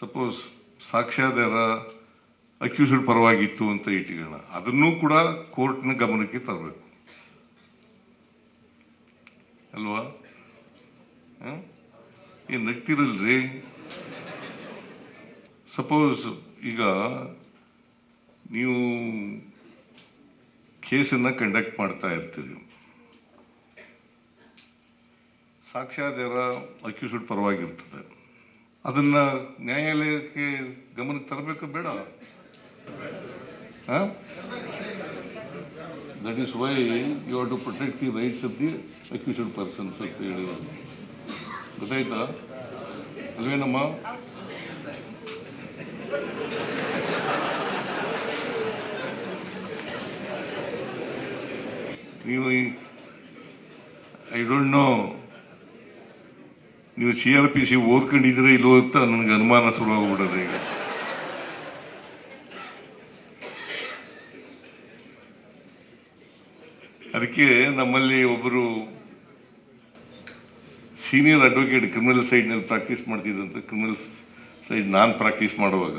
Suppose ಸಾಕ್ಷ್ಯಾಧಾರ accused ಪರವಾಗಿತ್ತು ಅಂತ ಇಟ್ಕೊಳ್ಳೋಣ. ಅದನ್ನೂ ಕೂಡ ಕೋರ್ಟ್ನ ಗಮನಕ್ಕೆ ತರಬೇಕು. ಅಲ್ವಾ? ಏನು ಏನ್ ನಗ್ತಿರಲ್ರಿ ಸಪೋಸ್ ಈಗ ನೀವು ಕೇಸನ್ನ ಕಂಡಕ್ಟ್ ಮಾಡ್ತಾ ಇರ್ತೀರಿ. ಸಾಕ್ಷ್ಯಾಧಾರ ಅಕ್ಯೂಸ್ಡ್ ಪರವಾಗಿರ್ತದೆ. ಅದನ್ನ ನ್ಯಾಯಾಲಯಕ್ಕೆ ಗಮನಕ್ಕೆ ತರಬೇಕು ಬೇಡ. That is why you are to protect the rights of the accused persons ಅಂತ ಹೇಳಿರೋದು ಗೊತ್ತಾಯ್ತಾ? ಅಲ್ವೇನಮ್ಮ ನೀವು ಐ ಡೋಂಟ್ ನೋ ನೀವು ಸಿ ಆರ್ ಪಿ ಸಿ ಓದ್ಕೊಂಡಿದ್ರೆ ಇಲ್ಲೋ ಅಂತ ನನಗೆ ಅನುಮಾನ ಶುರುವಾಗ್ಬಿಡೋದು ಈಗ. ಅದಕ್ಕೆ ನಮ್ಮಲ್ಲಿ ಒಬ್ಬರು ಸೀನಿಯರ್ ಅಡ್ವೊಕೇಟ್ ಕ್ರಿಮಿನಲ್ ಸೈಡ್ನಲ್ಲಿ ಪ್ರಾಕ್ಟೀಸ್ ಮಾಡ್ತಿದ್ದಂತ ಕ್ರಿಮಿನಲ್ ಸೈಡ್ ನಾನು ಪ್ರಾಕ್ಟೀಸ್ ಮಾಡುವಾಗ.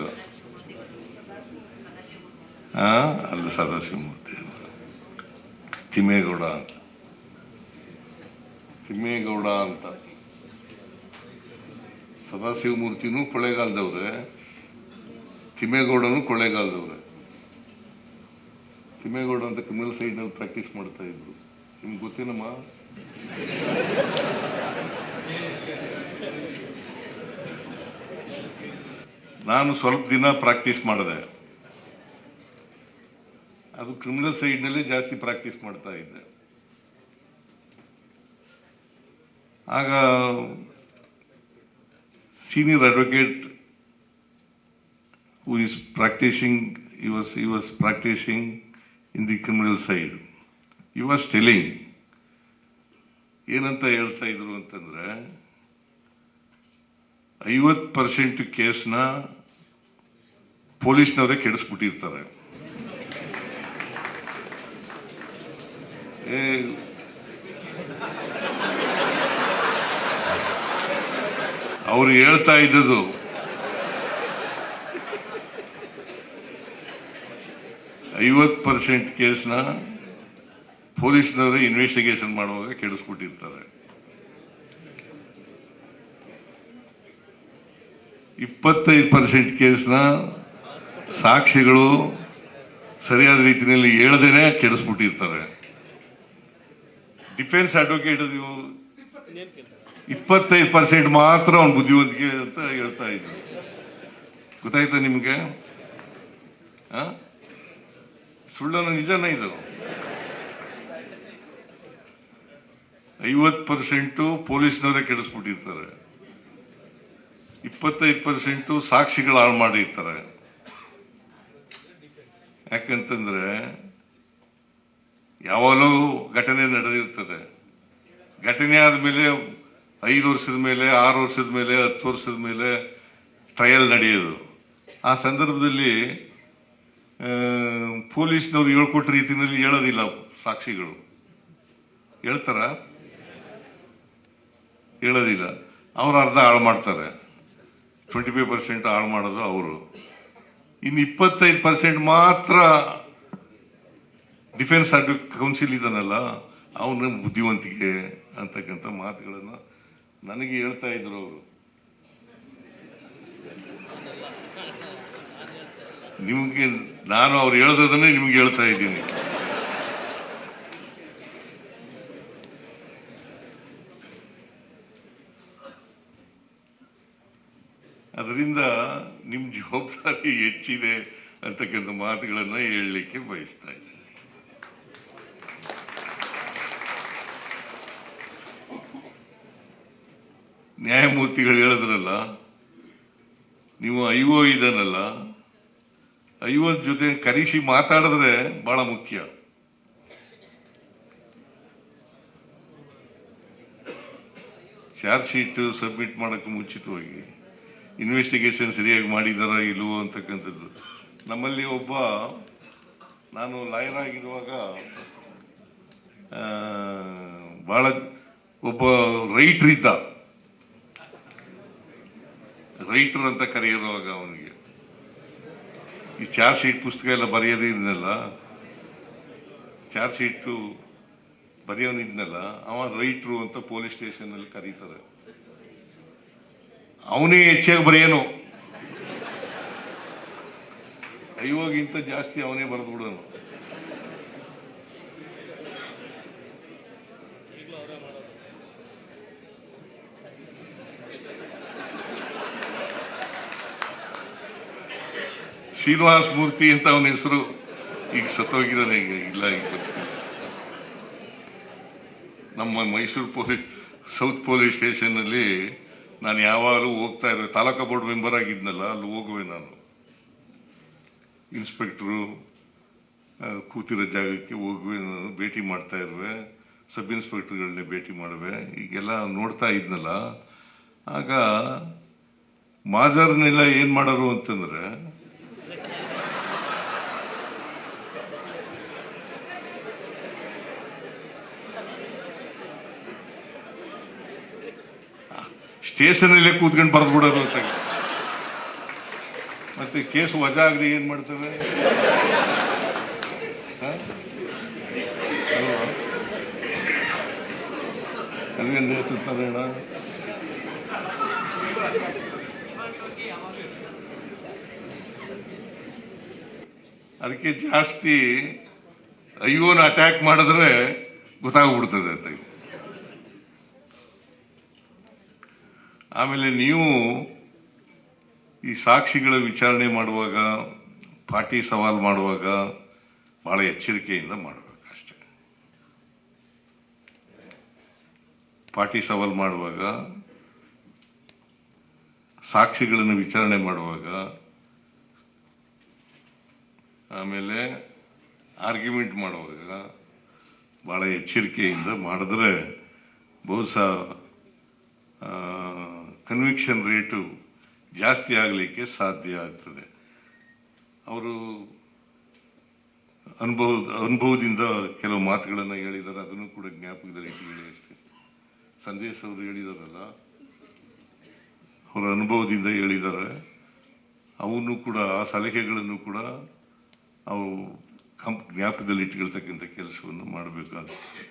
ಆ, ಅಲ್ಲ ಸದಾಶಿವಮೂರ್ತಿ. ತಿಮ್ಮೇಗೌಡ ಅಂತ. ತಿಮ್ಮೇಗೌಡ ಅಂತ. ಸದಾಶಿವಮೂರ್ತಿನೂ ಕೊಳ್ಳೇಗಾಲದವ್ರೆ, ತಿಮ್ಮೇಗೌಡನು ಕೊಳ್ಳೇಗಾಲದವ್ರೆ. ತಿಮ್ಮೇಗೌಡ ಅಂತ ಕ್ರಿಮಿನಲ್ ಸೈಡ್ನಲ್ಲಿ ಪ್ರಾಕ್ಟೀಸ್ ಮಾಡ್ತಾ ಇದ್ರು. ನಿಮ್ಗೆ ಗೊತ್ತೇನಮ್ಮ? ನಾನು ಸ್ವಲ್ಪ ದಿನ ಪ್ರಾಕ್ಟೀಸ್ ಮಾಡಿದೆ. ಅದು ಕ್ರಿಮಿನಲ್ ಸೈಡ್ನಲ್ಲಿ ಜಾಸ್ತಿ ಪ್ರಾಕ್ಟೀಸ್ ಮಾಡ್ತಾ ಇದ್ದೆ. ಆಗ senior advocate who is practicing, he was, he was practicing in the criminal side. He was telling, ಏನಂತ ಹೇಳ್ತಾ ಇದ್ರು ಅಂತಂದರೆ ಐವತ್ತು ಪರ್ಸೆಂಟ್ ಕೇಸ್ನ ಪೊಲೀಸ್ನವರೇ ಕೆಡಿಸ್ಬಿಟ್ಟಿರ್ತಾರೆ ಅವ್ರು ಹೇಳ್ತಾ ಇದ್ದದ್ದು. ಐವತ್ತು ಪರ್ಸೆಂಟ್ ಕೇಸ್ನ ಪೊಲೀಸ್ನವರು ಇನ್ವೆಸ್ಟಿಗೇಷನ್ ಮಾಡುವಾಗ ಕೆಡಿಸ್ಬಿಟ್ಟಿರ್ತಾರೆ. ಇಪ್ಪತ್ತೈದು ಪರ್ಸೆಂಟ್ ಕೇಸ್ನ ಸಾಕ್ಷಿಗಳು ಸರಿಯಾದ ರೀತಿಯಲ್ಲಿ ಹೇಳದೇನೆ ಕೆಡಿಸ್ಬಿಟ್ಟಿರ್ತಾರೆ. ಡಿಫೆನ್ಸ್ ಅಡ್ವೊಕೇಟ್ ಇಪ್ಪತ್ತೈದು ಪರ್ಸೆಂಟ್ ಮಾತ್ರ ಅವ್ನ ಬುದ್ಧಿವಂತಿಕೆ ಅಂತ ಹೇಳ್ತಾ ಇದ್ರು. ಗೊತ್ತಾಯ್ತಾ ನಿಮಗೆ? ಸುಳ್ಳನ ನಿಜನ ಇದು. ಐವತ್ತು ಪರ್ಸೆಂಟು ಪೊಲೀಸ್ನವರೇ ಕೆಡಿಸ್ಬಿಟ್ಟಿರ್ತಾರೆ. ಇಪ್ಪತ್ತೈದು ಪರ್ಸೆಂಟು ಸಾಕ್ಷಿಗಳು ಹಾಳು ಮಾಡಿರ್ತಾರೆ. ಯಾಕಂತಂದ್ರೆ ಯಾವಾಗಲೂ ಘಟನೆ ನಡೆದಿರ್ತದೆ. ಘಟನೆ ಆದಮೇಲೆ ಐದು ವರ್ಷದ ಮೇಲೆ, ಆರು ವರ್ಷದ ಮೇಲೆ, ಹತ್ತು ವರ್ಷದ ಮೇಲೆ ಟ್ರಯಲ್ ನಡೆಯೋದು. ಆ ಸಂದರ್ಭದಲ್ಲಿ ಪೊಲೀಸ್ನವ್ರು ಹೇಳ್ಕೊಟ್ಟ ರೀತಿಯಲ್ಲಿ ಹೇಳೋದಿಲ್ಲ ಸಾಕ್ಷಿಗಳು. ಹೇಳ್ತಾರ? ಹೇಳೋದಿಲ್ಲ. ಅವ್ರು ಅರ್ಧ ಹಾಳು ಮಾಡ್ತಾರೆ. ಟ್ವೆಂಟಿ ಫೈವ್ ಪರ್ಸೆಂಟ್ ಹಾಳು ಮಾಡೋದು ಅವರು. ಇನ್ನು ಇಪ್ಪತ್ತೈದು ಪರ್ಸೆಂಟ್ ಮಾತ್ರ ಡಿಫೆನ್ಸ್ ಅಡ್ವೊಕೇಟ್ ಕೌನ್ಸಿಲ್ ಇದ್ದಾನಲ್ಲ, ಅವನ ಬುದ್ಧಿವಂತಿಕೆ ಅಂತಕ್ಕಂಥ ಮಾತುಗಳನ್ನು ನನಗೆ ಹೇಳ್ತಾ ಇದ್ರು ಅವರು. ನಿಮಗೆ ನಾನು ಅವ್ರು ಹೇಳ್ದದನ್ನೇ ನಿಮ್ಗೆ ಹೇಳ್ತಾ ಇದ್ದೀನಿ. ಅದರಿಂದ ನಿಮ್ಮ ಜವಾಬ್ದಾರಿ ಹೆಚ್ಚಿದೆ ಅಂತಕ್ಕಂಥ ಮಾತುಗಳನ್ನ ಹೇಳಲಿಕ್ಕೆ ಬಯಸ್ತಾ ಇದ್ದೀನಿ. ನ್ಯಾಯಮೂರ್ತಿಗಳು ಹೇಳಿದ್ರಲ್ಲ, ನೀವು ಐಓ ಇದನ್ನಲ್ಲ ಓ ಜೊತೆ ಕರೆಸಿ ಮಾತಾಡಿದ್ರೆ ಬಹಳ ಮುಖ್ಯ. ಚಾರ್ಜ್ ಶೀಟ್ ಸಬ್ಮಿಟ್ ಮಾಡೋಕ್ಕೆ ಮುಂಚಿತವಾಗಿ ಇನ್ವೆಸ್ಟಿಗೇಷನ್ ಸರಿಯಾಗಿ ಮಾಡಿದಾರ ಇಲ್ವೋ ಅಂತಕ್ಕಂಥದ್ದು. ನಮ್ಮಲ್ಲಿ ಒಬ್ಬ, ನಾನು ಲಾಯರ್ ಆಗಿರುವಾಗ ಬಹಳ ಒಬ್ಬ ರೈಟ್ರ್ ಇದ್ದ ರೈಟರ್ ಅಂತ ಕರೆಯೋವಾಗ ಅವನಿಗೆ. ಈ ಚಾರ್ಜ್ ಶೀಟ್ ಪುಸ್ತಕ ಎಲ್ಲ ಬರೆಯೋದಿದ್ನಲ್ಲ ಚಾರ್ ಚಾರ್ಜ್ ಶೀಟು ಬರೆಯೋನಿದ್ನಲ್ಲ ಅವ ರೈಟ್ರು ಅಂತ ಪೊಲೀಸ್ ಸ್ಟೇಷನ್ ಅಲ್ಲಿ ಕರೀತಾರೆ. ಅವನೇ ಹೆಚ್ಚಾಗಿ ಬರೆಯೋನು. ಐವೋಗಿಂತ ಜಾಸ್ತಿ ಅವನೇ ಬರೆದು ಶ್ರೀನಿವಾಸ ಮೂರ್ತಿ ಅಂತ ಅವನ ಹೆಸರು ಈಗ ಸತ್ತೋಗಿದ್ದಾನೆ, ಈಗ ಇಲ್ಲ, ಈಗ ನಮ್ಮ ಮೈಸೂರು ಪೊಲೀಸ್, ಸೌತ್ ಪೊಲೀಸ್ ಸ್ಟೇಷನ್ನಲ್ಲಿ ನಾನು ಯಾವಾಗಲೂ ಹೋಗ್ತಾ ಇರೋ ತಾಲೂಕಾ ಬೋರ್ಡ್ ಮೆಂಬರ್ ಆಗಿದ್ನಲ್ಲ, ಅಲ್ಲಿ ಹೋಗುವೆ ನಾನು. ಇನ್ಸ್ಪೆಕ್ಟ್ರು ಕೂತಿರೋ ಜಾಗಕ್ಕೆ ಹೋಗುವೆ, ನಾನು ಭೇಟಿ ಮಾಡ್ತಾ ಇರುವೆ, ಸಬ್ ಇನ್ಸ್ಪೆಕ್ಟರ್ಗಳನ್ನೇ ಭೇಟಿ ಮಾಡುವೆ, ಈಗೆಲ್ಲ ನೋಡ್ತಾ ಇದ್ನಲ್ಲ. ಆಗ ಮಾಜರ್ನೆಲ್ಲ ಏನು ಮಾಡೋರು ಅಂತಂದ್ರೆ ಸ್ಟೇಷನಲ್ಲೇ ಕೂತ್ಕೊಂಡು ಬರೆದು ಬಿಡೋರು ಅಂತ. ಮತ್ತೆ ಕೇಸ್ ವಜಾ ಆಗದೆ ಏನು ಮಾಡ್ತವೆ ಅಣ್ಣ? ಅದಕ್ಕೆ ಜಾಸ್ತಿ ಅಯ್ಯೋನ ಅಟ್ಯಾಕ್ ಮಾಡಿದ್ರೆ ಗೊತ್ತಾಗ್ಬಿಡ್ತದೆ ಅಂತ. ಆಮೇಲೆ ನೀವು ಈ ಸಾಕ್ಷಿಗಳ ವಿಚಾರಣೆ ಮಾಡುವಾಗ ಪಾಟಿ ಸವಾಲು ಮಾಡುವಾಗ ಬಹಳ ಎಚ್ಚರಿಕೆಯಿಂದ ಮಾಡಬೇಕು ಅಷ್ಟೇ. ಪಾಟಿ ಸವಾಲು ಮಾಡುವಾಗ, ಸಾಕ್ಷಿಗಳನ್ನು ವಿಚಾರಣೆ ಮಾಡುವಾಗ, ಆಮೇಲೆ ಆರ್ಗ್ಯುಮೆಂಟ್ ಮಾಡುವಾಗ ಬಹಳ ಎಚ್ಚರಿಕೆಯಿಂದ ಮಾಡಿದ್ರೆ ಬಹುಶಃ ಕನ್ವಿಕ್ಷನ್ ರೇಟು ಜಾಸ್ತಿ ಆಗಲಿಕ್ಕೆ ಸಾಧ್ಯ ಆಗ್ತದೆ. ಅವರು ಅನುಭವ, ಅನುಭವದಿಂದ ಕೆಲವು ಮಾತುಗಳನ್ನು ಹೇಳಿದ್ದಾರೆ, ಅದನ್ನು ಕೂಡ ಜ್ಞಾಪಕದಲ್ಲಿ ಇಟ್ಕೊಳ್ಳಿ ಅಷ್ಟೇ. ಸಂದೇಶ್ ಅವರು ಹೇಳಿದಾರಲ್ಲ, ಅವರ ಅನುಭವದಿಂದ ಹೇಳಿದ್ದಾರೆ. ಅವನು ಕೂಡ, ಆ ಸಲಹೆಗಳನ್ನು ಕೂಡ ಅವು ಕಂಪ್, ಜ್ಞಾಪಕದಲ್ಲಿ ಇಟ್ಕೊಳ್ತಕ್ಕಂಥ ಕೆಲಸವನ್ನು ಮಾಡಬೇಕಾಗ್ತದೆ